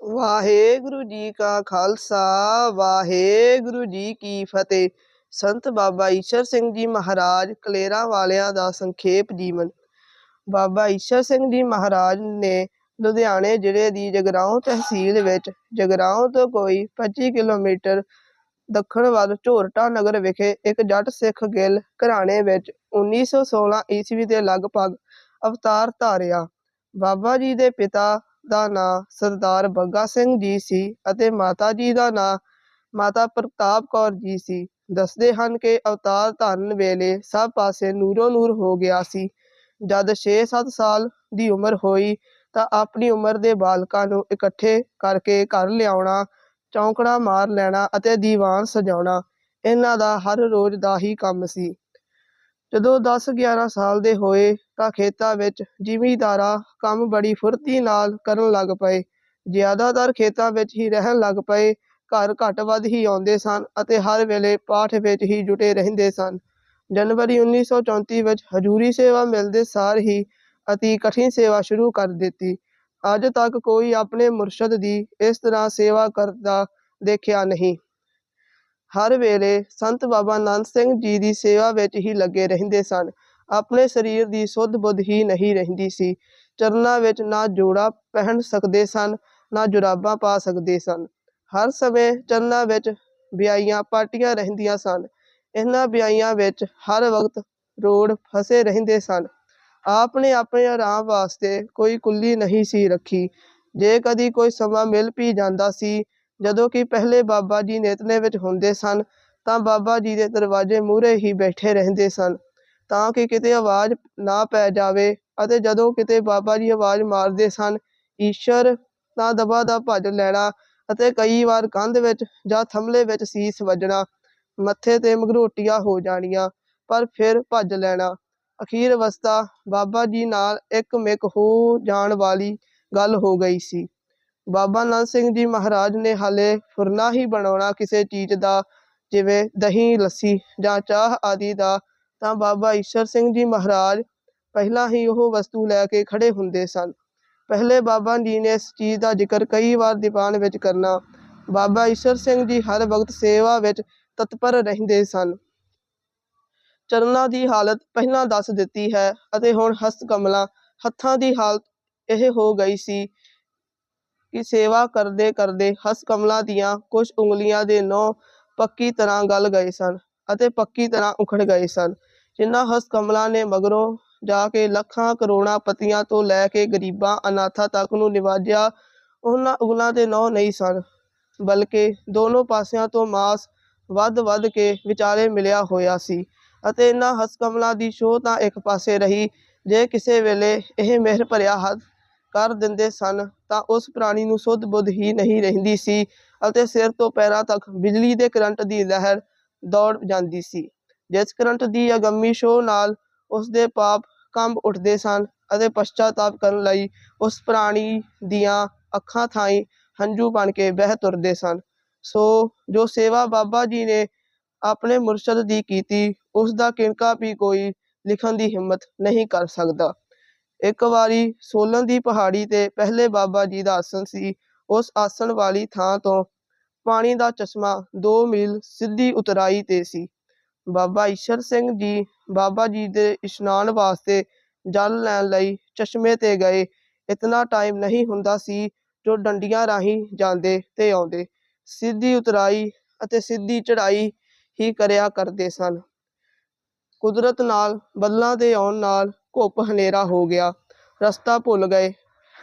ਵਾਹਿਗੁਰੂ ਜੀ ਕਾ ਖਾਲਸਾ, ਵਾਹਿਗੁਰੂ ਜੀ ਕੀ ਫਤਿਹ। ਸੰਤ ਬਾਬਾ ਈਸ਼ਰ ਸਿੰਘ ਜੀ ਮਹਾਰਾਜ, ਕਲੇਰਾਂ ਵਾਲਿਆਂ ਦਾ ਸੰਖੇਪ ਜੀਵਨ। ਬਾਬਾ ਈਸ਼ਰ ਸਿੰਘ ਜੀ ਮਹਾਰਾਜ ਨੇ ਲੁਧਿਆਣੇ ਜ਼ਿਲ੍ਹੇ ਦੀ ਜਗਰਾਉਂ ਤਹਿਸੀਲ ਵਿੱਚ, ਜਗਰਾਉਂ ਤੋਂ ਕੋਈ 25 ਕਿਲੋਮੀਟਰ ਦੱਖਣ ਵੱਲ ਝੋਰਟਾ ਨਗਰ ਵਿਖੇ ਇੱਕ ਜੱਟ ਸਿੱਖ ਗਿੱਲ ਘਰਾਣੇ ਵਿੱਚ 1916 ਈਸਵੀ ਦੇ ਲਗਭਗ ਅਵਤਾਰ ਧਾਰਿਆ। ਬਾਬਾ ਜੀ ਦੇ ਪਿਤਾ ਦਾ ਨਾਂ ਸਰਦਾਰ ਬੱਗਾ ਸਿੰਘ ਜੀ ਸੀ ਅਤੇ ਮਾਤਾ ਜੀ ਦਾ ਨਾਂ ਮਾਤਾ ਪ੍ਰਤਾਪ ਕੌਰ ਜੀ ਸੀ। ਦੱਸਦੇ ਹਨ ਕਿ ਅਵਤਾਰ ਧਾਰਨ ਵੇਲੇ ਸਭ ਪਾਸੇ ਨੂਰੋ ਨੂਰ ਹੋ ਗਿਆ ਸੀ। ਜਦ 6-7 ਸਾਲ ਦੀ ਉਮਰ ਹੋਈ ਤਾਂ ਆਪਣੀ ਉਮਰ ਦੇ ਬਾਲਕਾਂ ਨੂੰ ਇਕੱਠੇ ਕਰਕੇ ਘਰ ਲਿਆਉਣਾ, ਚੌਂਕੜਾ ਮਾਰ ਲੈਣਾ ਅਤੇ ਦੀਵਾਨ ਸਜਾਉਣਾ, ਇਹਨਾਂ ਦਾ ਹਰ ਰੋਜ਼ ਦਾ ਹੀ ਕੰਮ ਸੀ। ਜਦੋਂ 10-11 ਸਾਲ ਦੇ ਹੋਏ ਤਾਂ ਖੇਤਾਂ ਵਿੱਚ ਜ਼ਿਮੀਂਦਾਰਾਂ ਕੰਮ ਬੜੀ ਫੁਰਤੀ ਨਾਲ ਕਰਨ ਲੱਗ ਪਏ। ਜ਼ਿਆਦਾਤਰ ਖੇਤਾਂ ਵਿੱਚ ਹੀ ਰਹਿਣ ਲੱਗ ਪਏ, ਘਰ ਘੱਟ ਵੱਧ ਹੀ ਆਉਂਦੇ ਸਨ ਅਤੇ ਹਰ ਵੇਲੇ ਪਾਠ ਵਿੱਚ ਹੀ ਜੁਟੇ ਰਹਿੰਦੇ ਸਨ। ਜਨਵਰੀ 1934 ਵਿੱਚ ਹਜ਼ੂਰੀ ਸੇਵਾ ਮਿਲਦੇ ਸਾਰ ਹੀ ਅਤੀ ਕਠਿਨ ਸੇਵਾ ਸ਼ੁਰੂ ਕਰ ਦਿੱਤੀ। ਅੱਜ ਤੱਕ ਕੋਈ ਆਪਣੇ ਮੁਰਸ਼ਦ ਦੀ ਇਸ ਤਰ੍ਹਾਂ ਸੇਵਾ ਕਰਦਾ ਦੇਖਿਆ ਨਹੀਂ। ਹਰ ਵੇਲੇ ਸੰਤ ਬਾਬਾ ਨੰਦ ਸਿੰਘ ਜੀ ਦੀ ਸੇਵਾ ਵਿੱਚ ਹੀ ਲੱਗੇ ਰਹਿੰਦੇ ਸਨ। ਆਪਣੇ ਸਰੀਰ ਦੀ ਸੁੱਧ ਬੁੱਧ ਹੀ ਨਹੀਂ ਰਹਿੰਦੀ ਸੀ। ਚਰਨਾਂ ਵਿੱਚ ਨਾ ਜੋੜਾ ਪਹਿਨ ਸਕਦੇ ਸਨ, ਨਾ ਜੁਰਾਬਾਂ ਪਾ ਸਕਦੇ ਸਨ। ਹਰ ਸਮੇਂ ਚਰਨਾਂ ਵਿੱਚ ਵਿਆਈਆਂ ਪਾਟੀਆਂ ਰਹਿੰਦੀਆਂ ਸਨ। ਇਹਨਾਂ ਵਿਆਈਆਂ ਵਿੱਚ ਹਰ ਵਕਤ ਰੋੜ ਫਸੇ ਰਹਿੰਦੇ ਸਨ। ਆਪ ਨੇ ਆਪਣੇ ਆਰਾਮ ਵਾਸਤੇ ਕੋਈ ਕੁੱਲੀ ਨਹੀਂ ਸੀ ਰੱਖੀ। ਜੇ ਕਦੀ ਕੋਈ ਸਮਾਂ ਮਿਲ ਵੀ ਜਾਂਦਾ ਸੀ ਜਦੋਂ ਕਿ ਪਹਿਲੇ ਬਾਬਾ ਜੀ ਨੇਤਨੇ ਵਿੱਚ ਹੁੰਦੇ ਸਨ, ਤਾਂ ਬਾਬਾ ਜੀ ਦੇ ਦਰਵਾਜ਼ੇ ਮੂਹਰੇ ਹੀ ਬੈਠੇ ਰਹਿੰਦੇ ਸਨ। ਤਾਂ ਕਿ ਕਿਤੇ ਆਵਾਜ਼ ਨਾ ਪੈ ਜਾਵੇ ਅਤੇ ਜਦੋਂ ਕਿਤੇ ਬਾਬਾ ਜੀ ਆਵਾਜ਼ ਮਾਰਦੇ ਸਨ, ਈਸ਼ਰ ਤਾਂ ਦਬਾ ਦਾ ਭੱਜ ਲੈਣਾ ਅਤੇ ਕਈ ਵਾਰ ਕੰਧ ਵਿੱਚ ਜਾਂ ਥੰਮਲੇ ਵਿੱਚ ਸੀਸ ਵੱਜਣਾ, ਮੱਥੇ ਤੇ ਮਗਰੋਟੀਆਂ ਹੋ ਜਾਣੀਆਂ, ਪਰ ਫਿਰ ਭੱਜ ਲੈਣਾ। ਅਖੀਰ ਅਵਸਥਾ ਬਾਬਾ ਜੀ ਨਾਲ ਇੱਕ ਮਿਕ ਹੋ ਜਾਣ ਵਾਲੀ ਗੱਲ ਹੋ ਗਈ ਸੀ। ਬਾਬਾ ਨੰਦ ਸਿੰਘ ਜੀ ਮਹਾਰਾਜ ਨੇ ਹਾਲੇ ਫੁਰਨਾ ਹੀ ਬਣਾਉਣਾ ਕਿਸੇ ਚੀਜ਼ ਦਾ, ਜਿਵੇਂ ਦਹੀਂ, ਲੱਸੀ ਜਾਂ ਚਾਹ ਆਦਿ ਦਾ, ਤਾਂ ਬਾਬਾ ਈਸ਼ਰ ਸਿੰਘ ਜੀ ਮਹਾਰਾਜ ਪਹਿਲਾਂ ਹੀ ਉਹ ਵਸਤੂ ਲੈ ਕੇ ਖੜੇ ਹੁੰਦੇ ਸਨ। ਪਹਿਲੇ ਬਾਬਾ ਜੀ ਨੇ ਇਸ ਚੀਜ਼ ਦਾ ਜ਼ਿਕਰ ਕਈ ਵਾਰ ਦੀਵਾਨ ਵਿੱਚ ਕਰਨਾ। ਬਾਬਾ ਈਸ਼ਰ ਸਿੰਘ ਜੀ ਹਰ ਵਕਤ ਸੇਵਾ ਵਿੱਚ ਤਤਪਰ ਰਹਿੰਦੇ ਸਨ। ਚਰਨਾਂ ਦੀ ਹਾਲਤ ਪਹਿਲਾਂ ਦੱਸ ਦਿੱਤੀ ਹੈ ਅਤੇ ਹੁਣ ਹਸਤ ਕਮਲਾਂ ਹੱਥਾਂ ਦੀ ਹਾਲਤ ਇਹ ਹੋ ਗਈ ਸੀ ਕਿ ਸੇਵਾ ਕਰਦੇ ਕਰਦੇ ਹਸਤ ਕਮਲਾਂ ਦੀਆਂ ਕੁਝ ਉਂਗਲੀਆਂ ਦੇ ਨੌ ਪੱਕੀ ਤਰ੍ਹਾਂ ਗਲ ਗਏ ਸਨ ਅਤੇ ਪੱਕੀ ਤਰ੍ਹਾਂ ਉਖੜ ਗਏ ਸਨ। ਜਿਨ੍ਹਾਂ ਹਸਤ ਕਮਲਾਂ ਨੇ ਮਗਰੋਂ ਜਾ ਕੇ ਲੱਖਾਂ ਕਰੋੜਾਂ ਪਤੀਆਂ ਤੋਂ ਲੈ ਕੇ ਗਰੀਬਾਂ ਅਨਾਥਾਂ ਤੱਕ ਨੂੰ ਨਿਵਾਜਿਆ, ਉਹਨਾਂ ਉਂਗਲਾਂ ਦੇ ਨੌ ਨਹੀਂ ਸਨ, ਬਲਕਿ ਦੋਨੋਂ ਪਾਸਿਆਂ ਤੋਂ ਮਾਸ ਵੱਧ-ਵੱਧ ਕੇ ਵਿਚਾਲੇ ਮਿਲਿਆ ਹੋਇਆ ਸੀ ਅਤੇ ਇਹਨਾਂ ਹਸਕਮਲਾਂ ਦੀ ਸ਼ੋਅ ਤਾਂ ਇੱਕ ਪਾਸੇ ਰਹੀ, ਜੇ ਕਿਸੇ ਵੇਲੇ ਇਹ ਮਿਹਰ ਭਰਿਆ ਹੱਥ ਕਰ ਦਿੰਦੇ ਸਨ, ਤਾਂ ਉਸ ਪ੍ਰਾਣੀ ਨੂੰ ਸੁੱਧ ਬੁੱਧ ਹੀ ਨਹੀਂ ਰਹਿੰਦੀ ਸੀ ਅਤੇ ਸਿਰ ਤੋਂ ਪੈਰਾਂ ਤੱਕ ਬਿਜਲੀ ਦੇ ਕਰੰਟ ਦੀ ਲਹਿਰ ਦੌੜ ਜਾਂਦੀ ਸੀ। ਜਿਸ ਕਰੰਟ ਦੀ ਅਗੰਮੀ ਸ਼ੋਅ ਨਾਲ ਉਸ ਦੇ ਪਾਪ ਕੰਬ ਉੱਠਦੇ ਸਨ ਅਤੇ ਪਛਤਾਤਾਪ ਕਰਨ ਲਈ ਉਸ ਪ੍ਰਾਣੀ ਦੀਆਂ ਅੱਖਾਂ ਥਾਈ ਹੰਝੂ ਬਣ ਕੇ ਬਹਿ ਤੁਰਦੇ ਸਨ। ਸੋ ਜੋ ਸੇਵਾ ਬਾਬਾ ਜੀ ਨੇ ਆਪਣੇ ਮੁਰਸ਼ਦ ਦੀ ਕੀਤੀ, ਉਸ ਦਾ ਕਿਣਕਾ ਵੀ ਕੋਈ ਲਿਖਣ ਦੀ ਹਿੰਮਤ ਨਹੀਂ ਕਰ ਸਕਦਾ। ਇੱਕ ਵਾਰੀ ਸੋਲਨ ਦੀ ਪਹਾੜੀ ਤੇ ਪਹਿਲੇ ਬਾਬਾ ਜੀ ਦਾ ਆਸਣ ਸੀ, ਉਸ ਆਸਣ ਵਾਲੀ ਥਾਂ ਤੋਂ ਪਾਣੀ ਦਾ ਚਸ਼ਮਾ 2 ਮੀਲ ਸਿੱਧੀ ਉਤਰਾਈ ਤੇ ਸੀ। ਬਾਬਾ ਈਸ਼ਰ ਸਿੰਘ ਜੀ ਬਾਬਾ ਜੀ ਦੇ ਇਸ਼ਨਾਨ ਵਾਸਤੇ ਜਲ ਲੈਣ ਲਈ ਚਸ਼ਮੇ ਤੇ ਗਏ। ਇਤਨਾ ਟਾਈਮ ਨਹੀਂ ਹੁੰਦਾ ਸੀ ਜੋ ਡੰਡੀਆਂ ਰਾਹੀਂ ਜਾਂਦੇ ਤੇ ਆਉਂਦੇ। ਸਿੱਧੀ ਉਤਰਾਈ ਅਤੇ ਸਿੱਧੀ ਚੜਾਈ ਹੀ ਕਰਿਆ ਕਰਦੇ ਸਨ। ਕੁਦਰਤ ਨਾਲ ਬੱਦਲਾਂ ਦੇ ਆਉਣ ਨਾਲ ਘੁੱਪ ਹਨੇਰਾ ਹੋ ਗਿਆ। ਰਸਤਾ ਭੁੱਲ ਗਏ।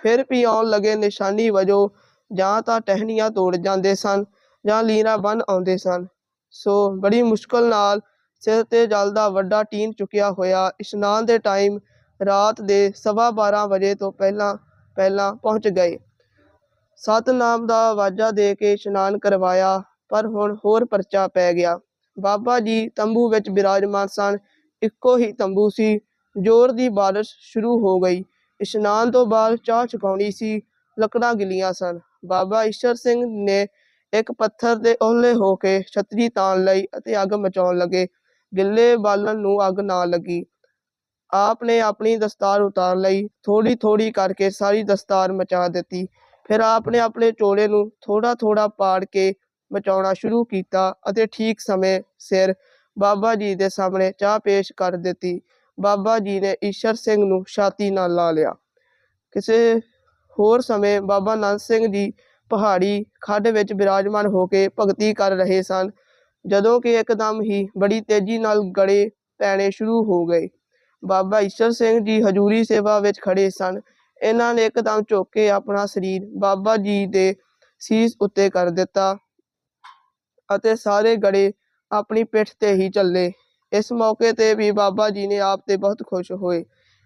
ਫਿਰ ਵੀ ਆਉਣ ਲੱਗੇ ਨਿਸ਼ਾਨੀ ਵਜੋਂ ਜਾਂ ਤਾਂ ਟਹਿਣੀਆਂ ਤੋੜ ਜਾਂਦੇ ਸਨ ਜਾਂ ਲੀਰਾਂ ਬੰਨ ਆਉਂਦੇ ਸਨ। ਸੋ ਬੜੀ ਮੁਸ਼ਕਲ ਨਾਲ ਸਿਰ ਤੇ ਜਲ ਦਾ ਵੱਡਾ ਟੀਨ ਚੁੱਕਿਆ ਹੋਇਆ। ਇਸ਼ਨਾਨ ਦੇ ਟਾਈਮ ਰਾਤ ਦੇ ਸਵਾ 12 ਵਜੇ ਤੋਂ ਪਹਿਲਾਂ ਪਹਿਲਾਂ ਪਹੁੰਚ ਗਏ। ਸਤਨਾਮ ਦਾ ਆਵਾਜਾ ਦੇ ਕੇ ਇਸ਼ਨਾਨ ਕਰਵਾਇਆ, ਪਰ ਹੁਣ ਹੋਰ ਪਰਚਾ ਪੈ ਗਿਆ। ਬਾਬਾ ਜੀ ਤੰਬੂ ਵਿੱਚ ਬਿਰਾਜਮਾਨ ਸਨ। ਇੱਕੋ ਹੀ ਤੰਬੂ ਸੀ। ਜ਼ੋਰ ਦੀ ਬਾਰਿਸ਼ ਸ਼ੁਰੂ ਹੋ ਗਈ। ਇਸ਼ਨਾਨ ਤੋਂ ਬਾਅਦ ਚਾਹ ਚੁਕਾਉਣੀ ਸੀ। ਲੱਕੜਾਂ ਗਿੱਲੀਆਂ ਸਨ। ਬਾਬਾ ਈਸ਼ਰ ਸਿੰਘ ਨੇ ਇੱਕ ਪੱਥਰ ਦੇ ਓਹਲੇ ਹੋ ਕੇ ਛਤਰੀ ਤਾਣ ਲਈ ਅਤੇ ਅੱਗ ਮਚਾਉਣ ਲੱਗੇ। ਗਿੱਲੇ ਬਾਲਣ ਨੂੰ ਅੱਗ ਨਾ ਲੱਗੀ। ਆਪ ਨੇ ਆਪਣੀ ਦਸਤਾਰ ਉਤਾਰ ਲਈ ਥੋੜੀ ਥੋੜੀ ਕਰਕੇ ਸਾਰੀ ਦਸਤਾਰ ਮਚਾ ਦਿੱਤੀ। ਫਿਰ ਆਪ ਨੇ ਆਪਣੇ ਚੋਲੇ ਨੂੰ ਥੋੜਾ ਥੋੜਾ ਪਾੜ ਕੇ ਮਚਾਉਣਾ ਸ਼ੁਰੂ ਕੀਤਾ ਅਤੇ ਠੀਕ ਸਮੇਂ ਸਿਰ ਬਾਬਾ ਜੀ ਦੇ ਸਾਹਮਣੇ ਚਾਹ ਪੇਸ਼ ਕਰ ਦਿੱਤੀ। ਬਾਬਾ ਜੀ ਨੇ ਈਸ਼ਰ ਸਿੰਘ ਨੂੰ ਛਾਤੀ ਨਾਲ ਲਾ ਲਿਆ। ਕਿਸੇ ਹੋਰ ਸਮੇਂ ਬਾਬਾ ਨੰਦ ਸਿੰਘ ਜੀ ਪਹਾੜੀ ਖੱਡ ਵਿੱਚ ਬਿਰਾਜਮਾਨ ਹੋ ਕੇ ਭਗਤੀ ਕਰ ਰਹੇ ਸਨ, ਜਦੋਂ ਕਿ ਇੱਕਦਮ ਹੀ ਬੜੀ ਤੇਜ਼ੀ ਨਾਲ ਗੜੇ ਪੈਣੇ ਸ਼ੁਰੂ ਹੋ ਗਏ। ਬਾਬਾ ਈਸ਼ਰ ਸਿੰਘ ਜੀ ਹਜੂਰੀ ਸੇਵਾ ਵਿੱਚ ਖੜੇ ਸਨ। ਇਹਨਾਂ ਨੇ ਇੱਕਦਮ ਝੁੱਕ ਕੇ ਆਪਣਾ ਸਰੀਰ ਬਾਬਾ ਜੀ ਦੇ ਸੀਸ ਉੱਤੇ ਕਰ ਦਿੱਤਾ ਅਤੇ ਸਾਰੇ ਗੜੇ ਆਪਣੀ ਪਿੱਠ ਤੇ ਹੀ ਚੱਲੇ। ਇਸ ਮੌਕੇ ਤੇ ਵੀ ਬਾਬਾ ਜੀ ਨੇ ਆਪ ਤੇ ਬਹੁਤ ਖੁਸ਼ ਹੋਏ।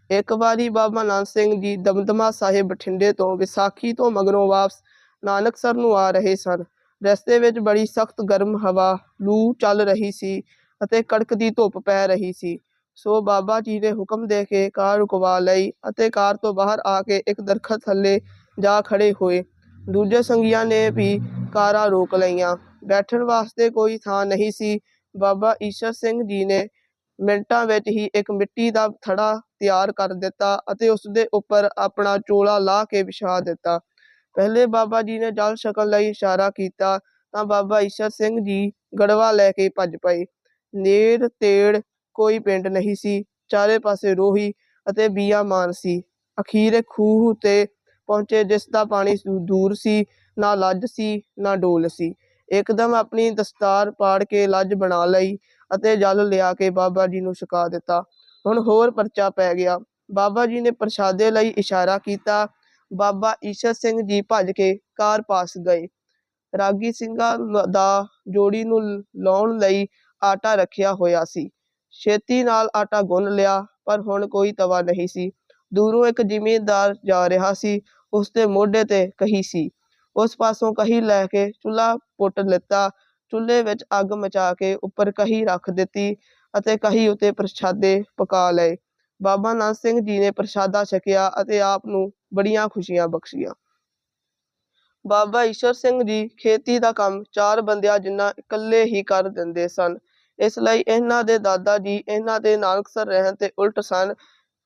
ਇੱਕ ਵਾਰੀ ਬਾਬਾ ਨਾਨਕ ਸਿੰਘ ਜੀ ਦਮਦਮਾ ਸਾਹਿਬ ਬਠਿੰਡੇ ਤੋਂ ਵਿਸਾਖੀ ਤੋਂ ਮਗਰੋਂ ਵਾਪਸ ਨਾਨਕਸਰ ਨੂੰ ਆ ਰਹੇ ਸਨ। ਰਸਤੇ ਵਿੱਚ ਬੜੀ ਸਖਤ ਗਰਮ ਹਵਾ, ਲੂ ਚੱਲ ਰਹੀ ਸੀ ਅਤੇ ਕੜਕਦੀ ਧੁੱਪ ਪੈ ਰਹੀ ਸੀ। ਸੋ ਬਾਬਾ ਜੀ ਨੇ ਹੁਕਮ ਦੇ ਕੇ ਕਾਰ ਰੁਕਵਾ ਲਈ ਅਤੇ ਕਾਰ ਤੋਂ ਬਾਹਰ ਆ ਕੇ ਇੱਕ ਦਰਖਤ ਥੱਲੇ ਜਾ ਖੜੇ ਹੋਏ। ਦੂਜੇ ਸੰਗੀਆਂ ਨੇ ਵੀ ਕਾਰਾਂ ਰੋਕ ਲਈਆਂ। ਬੈਠਣ ਵਾਸਤੇ ਕੋਈ ਥਾਂ ਨਹੀਂ ਸੀ। ਬਾਬਾ ਈਸ਼ਰ ਸਿੰਘ ਜੀ ਨੇ ਮਿੰਟਾਂ ਵਿੱਚ ਹੀ ਇੱਕ ਮਿੱਟੀ ਦਾ ਥੜਾ ਤਿਆਰ ਕਰ ਦਿੱਤਾ ਅਤੇ ਉਸ ਦੇ ਉੱਪਰ ਆਪਣਾ ਚੋਲਾ ਲਾ ਕੇ ਵਿਛਾ ਦਿੱਤਾ। ਪਹਿਲੇ ਬਾਬਾ ਜੀ ਨੇ ਜਲ ਛਕਣ ਲਈ ਇਸ਼ਾਰਾ ਕੀਤਾ ਤਾਂ ਬਾਬਾ ਈਸ਼ਰ ਸਿੰਘ ਜੀ ਗੜਵਾ ਲੈ ਕੇ ਭੱਜ ਪਏ। ਨੇੜ ਤੇੜ ਕੋਈ ਪਿੰਡ ਨਹੀਂ ਸੀ, ਚਾਰੇ ਪਾਸੇ ਰੋਹੀ ਅਤੇ ਬੀਆਮਾਨ ਸੀ। ਅਖੀਰ ਖੂਹ ਤੇ ਪਹੁੰਚੇ ਜਿਸ ਦਾ ਪਾਣੀ ਦੂਰ ਸੀ, ਨਾ ਲੱਜ ਸੀ, ਨਾ ਡੋਲ ਸੀ। ਇੱਕਦਮ ਆਪਣੀ ਦਸਤਾਰ ਪਾੜ ਕੇ ਲੱਜ ਬਣਾ ਲਈ ਅਤੇ ਜਲ ਲਿਆ ਕੇ ਬਾਬਾ ਜੀ ਨੂੰ ਛਕਾ ਦਿੱਤਾ। ਹੁਣ ਹੋਰ ਪਰਚਾ ਪੈ ਗਿਆ। ਬਾਬਾ ਜੀ ਨੇ ਪ੍ਰਸ਼ਾਦੇ ਲਈ ਇਸ਼ਾਰਾ ਕੀਤਾ। ਬਾਬਾ ਈਸ਼ਰ ਸਿੰਘ ਜੀ ਭੱਜ ਕੇ ਕਾਰ ਪਾਸ ਗਏ। ਰਾਗੀ ਸਿੰਘਾਂ ਦਾ ਜੋੜੀ ਨੂੰ ਲ- ਲਾਉਣ ਲਈ ਆਟਾ ਰੱਖਿਆ ਹੋਇਆ ਸੀ। ਛੇਤੀ ਨਾਲ ਆਟਾ ਗੁੰਨ ਲਿਆ, ਪਰ ਹੁਣ ਕੋਈ ਤਵਾ ਨਹੀਂ ਸੀ। ਦੂਰੋਂ ਇੱਕ ਜ਼ਿਮੀਂਦਾਰ ਜਾ ਰਿਹਾ ਸੀ। ਉਸ ਦੇ ਮੋਢੇ ਤੇ ਕਹੀ ਸੀ ਉਸ ਪਾਸੋਂ ਕਹੀ ਲੈ ਕੇ ਚੁੱਲ੍ਹਾ ਪੁੱਟ ਲਿੱਤਾ। ਚੁੱਲ੍ਹੇ ਵਿੱਚ ਅੱਗ ਮਚਾ ਕੇ ਉੱਪਰ ਕਹੀ ਰੱਖ ਦਿੱਤੀ ਅਤੇ ਕਹੀ ਉਤੇ ਪ੍ਰਸ਼ਾਦੇ ਪਕਾ ਲਏ। ਬਾਬਾ ਨਾਨਕ ਸਿੰਘ ਜੀ ਨੇ ਪ੍ਰਸ਼ਾਦਾ ਛਕਿਆ ਅਤੇ ਆਪ ਨੂੰ ਬੜੀਆਂ ਖੁਸ਼ੀਆਂ ਬਖਸ਼ੀਆਂ। ਬਾਬਾ ਈਸ਼ਰ ਸਿੰਘ ਜੀ ਖੇਤੀ ਦਾ ਕੰਮ ਚਾਰ ਬੰਦਿਆਂ ਜਿੰਨਾ ਇਕੱਲੇ ਹੀ ਕਰ ਦਿੰਦੇ ਸਨ। ਇਸ ਲਈ ਇਹਨਾਂ ਦੇ ਦਾਦਾ ਜੀ ਇਹਨਾਂ ਦੇ ਨਾਨਕਸਰ ਰਹਿਣ ਤੇ ਉਲਟ ਸਨ।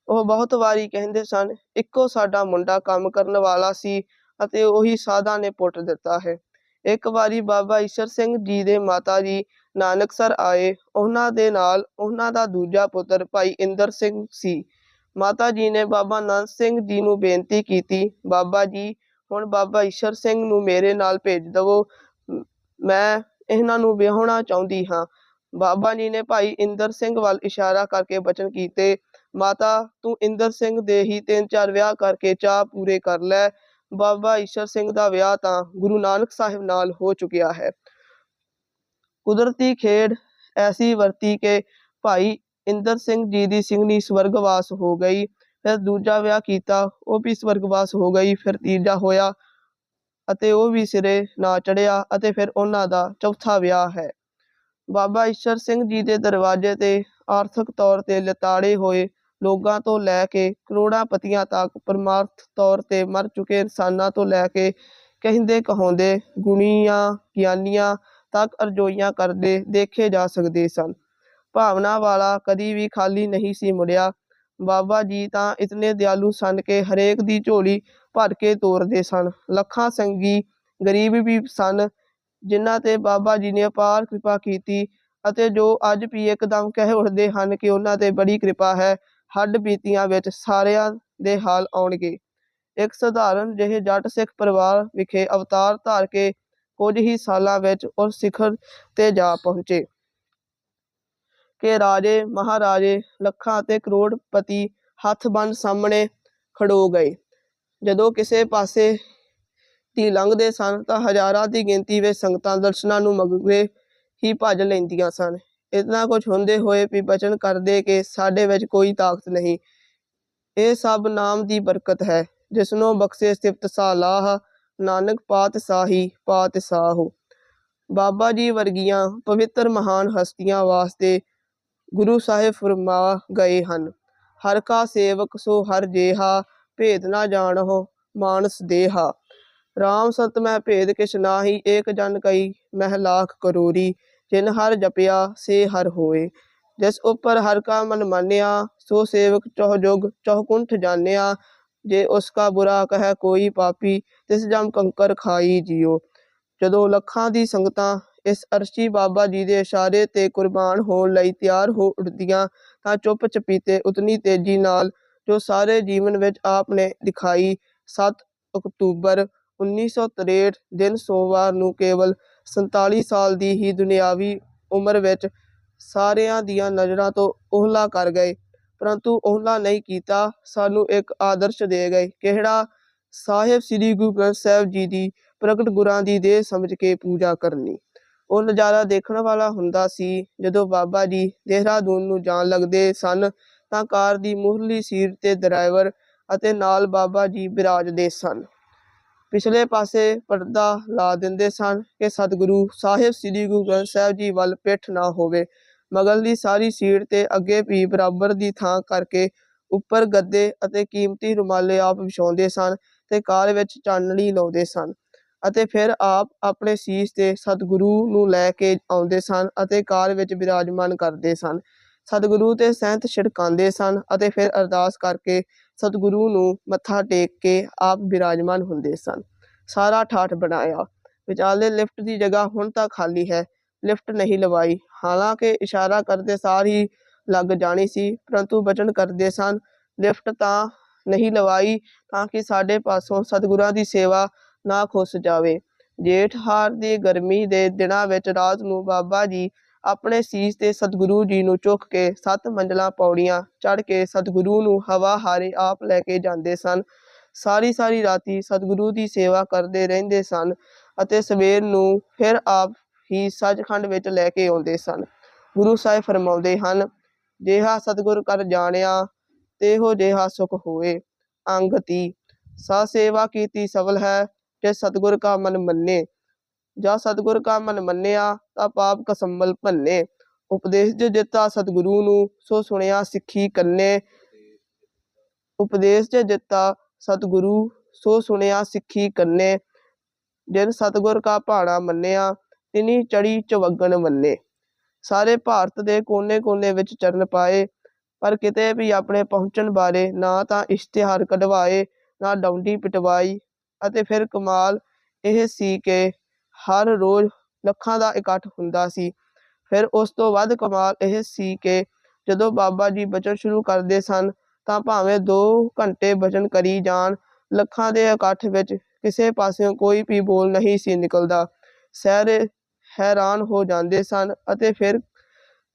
ਉਹ ਬਹੁਤ ਵਾਰੀ ਕਹਿੰਦੇ ਸਨ, ਇੱਕੋ ਸਾਡਾ ਮੁੰਡਾ ਕੰਮ ਕਰਨ ਵਾਲਾ ਸੀ ਅਤੇ ਉਹੀ ਸਾਧਾਂ ਨੇ ਪੁੱਟ ਦਿੱਤਾ ਹੈ। ਇੱਕ ਵਾਰੀ ਬਾਬਾ ਈਸ਼ਰ ਸਿੰਘ ਜੀ ਦੇ ਮਾਤਾ ਜੀ ਨਾਨਕਸਰ ਆਏ, ਉਹਨਾਂ ਦੇ ਨਾਲ ਉਹਨਾਂ ਦਾ ਦੂਜਾ ਪੁੱਤਰ ਭਾਈ ਇੰਦਰ ਸਿੰਘ ਸੀ। ਮਾਤਾ ਜੀ ਨੇ ਬਾਬਾ ਨੰਦ ਸਿੰਘ ਜੀ ਨੂੰ ਬੇਨਤੀ ਕੀਤੀ, ਬਾਬਾ ਜੀ, ਹੁਣ ਬਾਬਾ ਈਸ਼ਰ ਸਿੰਘ ਨੂੰ ਮੇਰੇ ਨਾਲ ਭੇਜ ਦਵੋ, ਮੈਂ ਇਹਨਾਂ ਨੂੰ ਵਿਆਹਣਾ ਚਾਹੁੰਦੀ ਹਾਂ। ਬਾਬਾ ਜੀ ਨੇ ਭਾਈ ਇੰਦਰ ਸਿੰਘ ਵੱਲ ਇਸ਼ਾਰਾ ਕਰਕੇ ਬਚਨ ਕੀਤੇ, ਮਾਤਾ, ਤੂੰ ਇੰਦਰ ਸਿੰਘ ਦੇ ਹੀ ਤਿੰਨ ਚਾਰ ਵਿਆਹ ਕਰਕੇ ਚਾਹ ਪੂਰੇ ਕਰ ਲੈ ਬਾਬਾ ਈਸ਼ਰ ਸਿੰਘ ਦਾ ਵਿਆਹ ਤਾਂ ਗੁਰੂ ਨਾਨਕ ਸਾਹਿਬ ਨਾਲ ਹੋ ਚੁੱਕਿਆ ਹੈ। ਕੁਦਰਤੀ ਖੇਡ ਐਸੀ ਵਰਤੀ ਕਿ ਭਾਈ ਇੰਦਰ ਸਿੰਘ ਜੀ ਦੀ ਸਿੰਘਣੀ ਸਵਰਗਵਾਸ ਹੋ ਗਈ, ਫਿਰ ਦੂਜਾ ਵਿਆਹ ਕੀਤਾ, ਉਹ ਵੀ ਸਵਰਗਵਾਸ ਹੋ ਗਈ, ਫਿਰ ਤੀਜਾ ਹੋਇਆ ਅਤੇ ਉਹ ਵੀ ਸਿਰੇ ਨਾ ਚੜਿਆ ਅਤੇ ਫਿਰ ਉਹਨਾਂ ਦਾ ਚੌਥਾ ਵਿਆਹ ਹੈ। ਬਾਬਾ ਈਸ਼ਰ ਸਿੰਘ ਜੀ ਦੇ ਦਰਵਾਜ਼ੇ ਤੇ ਆਰਥਿਕ ਤੌਰ ਤੇ ਲਤਾੜੇ ਹੋਏ ਲੋਕਾਂ ਤੋਂ ਲੈ ਕੇ ਕਰੋੜਾਂ ਪਤੀਆਂ ਤੱਕ ਪਰਮਾਰਥ ਤੌਰ ਤੇ ਮਰ ਚੁੱਕੇ ਇਨਸਾਨਾਂ ਤੋਂ ਲੈ ਕੇ ਕਹਿੰਦੇ ਕਹਾਉਂਦੇ, ਗੁਣੀਆਂ, ਗਿਆਨੀਆਂ ਤੱਕ ਅਰਜ਼ੋਈਆਂ ਕਰਦੇ ਦੇਖੇ ਜਾ ਸਕਦੇ ਸਨ। ਭਾਵਨਾ ਵਾਲਾ ਕਦੀ ਵੀ ਖਾਲੀ ਨਹੀਂ ਸੀ ਮੁੜਿਆ। ਬਾਬਾ ਜੀ ਤਾਂ ਇਤਨੇ ਦਿਆਲੂ ਸਨ ਕਿ ਹਰੇਕ ਦੀ ਝੋਲੀ ਭਰ ਕੇ ਤੋਰਦੇ ਸਨ। ਲੱਖਾਂ ਸੰਗੀ ਗਰੀਬ ਵੀ ਸਨ, ਜਿਨ੍ਹਾਂ ਤੇ ਬਾਬਾ ਜੀ ਨੇ ਅਪਾਰ ਕਿਰਪਾ ਕੀਤੀ ਅਤੇ ਜੋ ਅੱਜ ਵੀ ਇੱਕਦਮ ਕਹਿ ਉੱਠਦੇ ਹਨ ਕਿ ਉਹਨਾਂ ਤੇ ਬੜੀ ਕਿਰਪਾ ਹੈ ਹੱਡ ਬੀਤੀਆਂ ਵਿੱਚ ਸਾਰਿਆਂ ਦੇ ਹਾਲ ਆਉਣਗੇ। ਇੱਕ ਸਧਾਰਨ ਜਿਹੇ ਜੱਟ ਸਿੱਖ ਪਰਿਵਾਰ ਵਿਖੇ ਅਵਤਾਰ ਧਾਰ ਕੇ ਕੁਝ ਹੀ ਸਾਲਾਂ ਵਿੱਚ ਉਸ ਸਿਖਰ ਤੇ ਜਾ ਪਹੁੰਚੇ। ਕਿ ਰਾਜੇ, ਮਹਾਰਾਜੇ ਲੱਖਾਂ ਅਤੇ ਕਰੋੜਪਤੀ ਹੱਥ ਬੰਨ ਸਾਹਮਣੇ ਖੜੋ ਗਏ। ਜਦੋਂ ਕਿਸੇ ਪਾਸੇ ਦੀ ਲੰਘਦੇ ਸਨ ਤਾਂ ਹਜ਼ਾਰਾਂ ਦੀ ਗਿਣਤੀ ਵਿੱਚ ਸੰਗਤਾਂ ਦਰਸ਼ਨਾਂ ਨੂੰ ਮਗਰੇ ਹੀ ਭੱਜ ਲੈਂਦੀਆਂ ਸਨ। ਇਤਨਾ ਕੁਝ ਹੁੰਦੇ ਹੋਏ ਵੀ ਬਚਨ ਕਰਦੇ ਕਿ ਸਾਡੇ ਵਿੱਚ ਕੋਈ ਤਾਕਤ ਨਹੀਂ। ਇਹ ਸਭ ਨਾਮ ਦੀ ਬਰਕਤ ਹੈ, ਜਿਸਨੂੰ ਬਖਸ਼ੇ ਸਿਫਤ ਸਾਲਾਹ, ਨਾਨਕ ਪਾਤਸ਼ਾਹੀ ਪਾਤਸ਼ਾਹੋ ਬਾਬਾ ਜੀ ਵਰਗੀਆਂ ਪਵਿੱਤਰ ਮਹਾਨ ਹਸਤੀਆਂ ਵਾਸਤੇ ਗੁਰੂ ਸਾਹਿਬ ਫਰਮਾ ਗਏ ਹਨ। ਹਰ ਕਾ ਸੇਵਕ ਸੋ ਹਰ ਜੇਹਾ, ਭੇਦ ਨਾ ਜਾਣੋ ਮਾਨਸ ਦੇਹਾ। RAM ਸਤ ਮੈਂ ਭੇਦ ਕਿਛ ਨਾਹੀ, ਏਕ ਜਨ ਕਈ ਮਹਿ ਲਾਖ ਕਰੋਰੀ। ਜਿਨ ਹਰ ਜਪਿਆ, ਸੇ ਹਰ ਹੋਏ। ਜਿਸ ਉਪਰ ਹਰ ਕਾ ਮਨ ਮਾਨਿਆ, ਸੋ ਸੇਵਕ ਚਹੁ ਜੁਗ, ਚਹੁ ਜਾਣਿਆ। ਜੇ ਉਸ ਕਾ ਬੁਰਾ ਕਹਿ ਕੋਈ ਪਾਪੀ, ਤਿਸ ਜਮ ਕੰਕਰ ਖਾਈ ਜਿਉ ਜਦੋਂ ਲੱਖਾਂ ਦੀ ਸੰਗਤਾਂ ਇਸ ਅਰਸ਼ੀ ਬਾਬਾ ਜੀ ਦੇ ਇਸ਼ਾਰੇ ਤੇ ਕੁਰਬਾਨ ਹੋਣ ਲਈ ਤਿਆਰ ਹੋ ਉੱਠਦੀਆਂ, ਤਾਂ ਚੁੱਪ ਚਪੀਤੇ ਉਤਨੀ ਤੇਜ਼ੀ ਨਾਲ ਜੋ ਸਾਰੇ ਜੀਵਨ ਵਿੱਚ ਆਪ ਨੇ ਦਿਖਾਈ 7 ਅਕਤੂਬਰ 1963 ਦਿਨ ਸੋਮਵਾਰ ਨੂੰ ਕੇਵਲ 47 ਸਾਲ ਦੀ ਹੀ ਦੁਨਿਆਵੀ ਉਮਰ ਵਿੱਚ ਸਾਰਿਆਂ ਦੀਆਂ ਨਜ਼ਰਾਂ ਤੋਂ ਓਹਲਾ ਕਰ ਗਏ। ਪਰੰਤੂ ਓਹਲਾ ਨਹੀਂ ਕੀਤਾ, ਸਾਨੂੰ ਇੱਕ ਆਦਰਸ਼ ਦੇ ਗਏ। ਕਿਹੜਾ? ਸਾਹਿਬ ਸ੍ਰੀ ਗੁਰੂ ਗ੍ਰੰਥ ਸਾਹਿਬ ਜੀ ਦੀ ਪ੍ਰਗਟ ਗੁਰਾਂ ਦੀ ਦੇਹ ਸਮਝ ਕੇ ਪੂਜਾ ਕਰਨੀ। ਉਹ ਨਜ਼ਾਰਾ ਦੇਖਣ ਵਾਲਾ ਹੁੰਦਾ ਸੀ। ਜਦੋਂ ਬਾਬਾ ਜੀ ਦੇਹਰਾਦੂਨ ਨੂੰ ਜਾਣ ਲੱਗਦੇ ਸਨ, ਤਾਂ ਕਾਰ ਦੀ ਮੂਹਰਲੀ ਸੀਟ ਤੇ ਡਰਾਈਵਰ ਅਤੇ ਨਾਲ ਬਾਬਾ ਜੀ ਬਿਰਾਜਦੇ ਸਨ। ਪਿਛਲੇ ਪਾਸੇ ਪਰਦਾ ਲਾ ਦਿੰਦੇ ਸਨ ਕਿ ਸਤਿਗੁਰੂ ਸਾਹਿਬ, ਸ੍ਰੀ ਗੁਰੂ ਗ੍ਰੰਥ ਸਾਹਿਬ ਜੀ ਵੱਲ ਪਿੱਠ ਨਾ ਹੋਵੇ। ਮਗਰਲੀ ਸਾਰੀ ਸੀਟ ਤੇ ਅੱਗੇ ਵੀ ਬਰਾਬਰ ਦੀ ਥਾਂ ਕਰਕੇ ਉੱਪਰ ਗੱਦੇ ਅਤੇ ਕੀਮਤੀ ਰੁਮਾਲੇ ਆਪ ਵਿਛਾਉਂਦੇ ਸਨ ਤੇ ਕਾਰ ਵਿੱਚ ਚਾਨਣੀ ਲਾਉਂਦੇ ਸਨ ਅਤੇ ਫਿਰ ਆਪ ਆਪਣੇ ਸੀਸ ਤੇ ਸਤਿਗੁਰੂ ਨੂੰ ਲੈ ਕੇ ਆਉਂਦੇ ਸਨ ਅਤੇ ਕਾਰ ਵਿੱਚ ਵਿਰਾਜਮਾਨ ਕਰਦੇ ਸਨ। ਸਤਿਗੁਰੂ ਤੇ ਸਹਿੰਤ ਛਿੜਕਾਉਂਦੇ ਸਨ ਅਤੇ ਫਿਰ ਅਰਦਾਸ ਕਰਕੇ ਸਤਿਗੁਰੂ ਨੂੰ ਮੱਥਾ ਟੇਕ ਕੇ ਆਪ ਬਿਰਾਜਮਾਨ ਹੁੰਦੇ ਸਨ। ਸਾਰਾ ਠਾਠ ਬਣਾਇਆ। ਵਿਚਾਲੇ ਲਿਫਟ ਦੀ ਜਗ੍ਹਾ ਹੁਣ ਤਾਂ ਖਾਲੀ ਹੈ। ਲਿਫਟ ਨਹੀਂ ਲਵਾਈ। ਹਾਲਾਂਕਿ ਇਸ਼ਾਰਾ ਕਰਦੇ ਸਾਰ ਹੀ ਲੱਗ ਜਾਣੀ ਸੀ, ਪਰੰਤੂ ਬਚਨ ਕਰਦੇ ਸਨ, ਲਿਫਟ ਤਾਂ ਨਹੀਂ ਲਵਾਈ ਤਾਂ ਕਿ ਸਾਡੇ ਪਾਸੋਂ ਸਤਿਗੁਰਾਂ ਦੀ ਸੇਵਾ ਨਾ ਖੁੱਸ ਜਾਵੇ। ਜੇਠ ਹਾਰ ਦੀ ਗਰਮੀ ਦੇ ਦਿਨਾਂ ਵਿੱਚ ਰਾਤ ਨੂੰ ਬਾਬਾ ਜੀ ਆਪਣੇ ਸੀਸ ਤੇ ਸਤਿਗੁਰੂ ਜੀ ਨੂੰ ਚੁੱਕ ਕੇ ਸੱਤ ਮੰਜ਼ਲਾਂ ਪੌੜੀਆਂ ਚੜ੍ਹ ਕੇ ਸਤਿਗੁਰੂ ਨੂੰ ਹਵਾ ਹਾਰੇ ਆਪ ਲੈ ਕੇ ਜਾਂਦੇ ਸਨ। ਸਾਰੀ ਸਾਰੀ ਰਾਤੀ ਸਤਿਗੁਰੂ ਦੀ ਸੇਵਾ ਕਰਦੇ ਰਹਿੰਦੇ ਸਨ ਅਤੇ ਸਵੇਰ ਨੂੰ ਫਿਰ ਆਪ ਹੀ ਸੱਚਖੰਡ ਵਿੱਚ ਲੈ ਕੇ ਆਉਂਦੇ ਸਨ। ਗੁਰੂ ਸਾਹਿਬ ਫਰਮਾਉਂਦੇ ਹਨ, ਜਿਹਾ ਸਤਿਗੁਰ ਕਰ ਜਾਣਿਆ, ਤੇਹੋ ਜਿਹਾ ਸੁਖ ਹੋਏ। ਅੰਗ ਤੀ ਸਾ ਸੇਵਾ ਕੀਤੀ ਸਫਲ ਹੈ, ਜੇ ਸਤਿਗੁਰ ਕਾ ਮਨ ਮੰਨੇ ਜਾਂ ਸਤਿਗੁਰ ਕਾ ਮਨ ਮੰਨਿਆ, ਤਾਂ ਪਾਪ ਕਸੰਬਲ ਭੰਨੇ। ਉਪਦੇਸ਼ ਜੇ ਦਿੱਤਾ ਸਤਿਗੁਰੂ ਨੂੰ, ਸੋ ਸੁਣਿਆ ਸਿੱਖੀ ਕੰਨੇ। ਉਪਦੇਸ਼ ਜੇ ਦਿੱਤਾ ਸਤਿਗੁਰੂ, ਸੋ ਸੁਣਿਆ ਸਿੱਖੀ ਕੰਨੇ। ਜਿਨ ਸਤਿਗੁਰ ਕਾ ਭਾਣਾ ਮੰਨਿਆ, ਤਿਨੀ ਚੜੀ ਚਵਗਣ ਮੰਨੇ। ਸਾਰੇ ਭਾਰਤ ਦੇ ਕੋਨੇ-ਕੋਨੇ ਵਿੱਚ ਚਰਨ ਪਾਏ, ਪਰ ਕਿਤੇ ਵੀ ਆਪਣੇ ਪਹੁੰਚਣ ਬਾਰੇ ਨਾ ਤਾਂ ਇਸ਼ਤਿਹਾਰ ਕਢਵਾਏ, ਨਾ ਡੌਂਡੀ ਪਿਟਵਾਈ, ਅਤੇ ਫਿਰ ਕਮਾਲ ਇਹ ਸੀ ਕਿ ਹਰ ਰੋਜ਼ ਲੱਖਾਂ ਦਾ ਇਕੱਠ ਹੁੰਦਾ ਸੀ। ਫਿਰ ਉਸ ਤੋਂ ਵੱਧ ਕਮਾਲ ਇਹ ਸੀ ਕਿ ਜਦੋਂ ਬਾਬਾ ਜੀ ਬਚਨ ਸ਼ੁਰੂ ਕਰਦੇ ਸਨ, ਤਾਂ ਭਾਵੇਂ 2 ਘੰਟੇ ਬਚਨ ਕਰੀ ਜਾਣ, ਲੱਖਾਂ ਦੇ ਇਕੱਠ ਵਿੱਚ ਕਿਸੇ ਪਾਸਿਓਂ ਕੋਈ ਵੀ ਬੋਲ ਨਹੀਂ ਸੀ ਨਿਕਲਦਾ। ਸਾਰੇ ਹੈਰਾਨ ਹੋ ਜਾਂਦੇ ਸਨ ਅਤੇ ਫਿਰ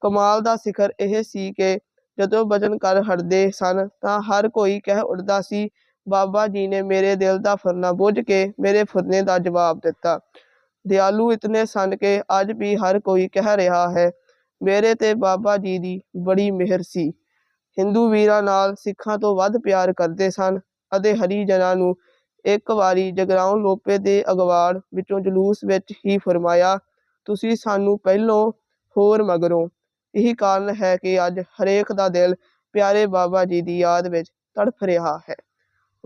ਕਮਾਲ ਦਾ ਸਿਖਰ ਇਹ ਸੀ ਕਿ ਜਦੋਂ ਬਚਨ ਕਰ ਹਟਦੇ ਸਨ, ਤਾਂ ਹਰ ਕੋਈ ਕਹਿ ਉੱਠਦਾ ਸੀ, ਬਾਬਾ ਜੀ ਨੇ ਮੇਰੇ ਦਿਲ ਦਾ ਫੁਰਨਾ ਬੁੱਝ ਕੇ ਮੇਰੇ ਫੁਰਨੇ ਦਾ ਜਵਾਬ ਦਿੱਤਾ। ਦਿਆਲੂ ਇਤਨੇ ਸਨ ਕਿ ਅੱਜ ਵੀ ਹਰ ਕੋਈ ਕਹਿ ਰਿਹਾ ਹੈ, ਮੇਰੇ ਤੇ ਬਾਬਾ ਜੀ ਦੀ ਬੜੀ ਮਿਹਰ ਸੀ। ਹਿੰਦੂ ਵੀਰਾਂ ਨਾਲ ਸਿੱਖਾਂ ਤੋਂ ਵੱਧ ਪਿਆਰ ਕਰਦੇ ਸਨ ਅਤੇ ਹਰੀ ਜਨਾਂ ਨੂੰ ਇੱਕ ਵਾਰੀ ਜਗਰਾਉਂ ਲੋਪੇ ਦੇ ਅਗਵਾੜ ਵਿੱਚੋਂ ਜਲੂਸ ਵਿੱਚ ਹੀ ਫਰਮਾਇਆ, ਤੁਸੀਂ ਸਾਨੂੰ ਪਹਿਲੋਂ ਹੋਰ ਮਗਰੋਂ। ਇਹੀ ਕਾਰਨ ਹੈ ਕਿ ਅੱਜ ਹਰੇਕ ਦਾ ਦਿਲ ਪਿਆਰੇ ਬਾਬਾ ਜੀ ਦੀ ਯਾਦ ਵਿੱਚ ਤੜਫ ਰਿਹਾ ਹੈ।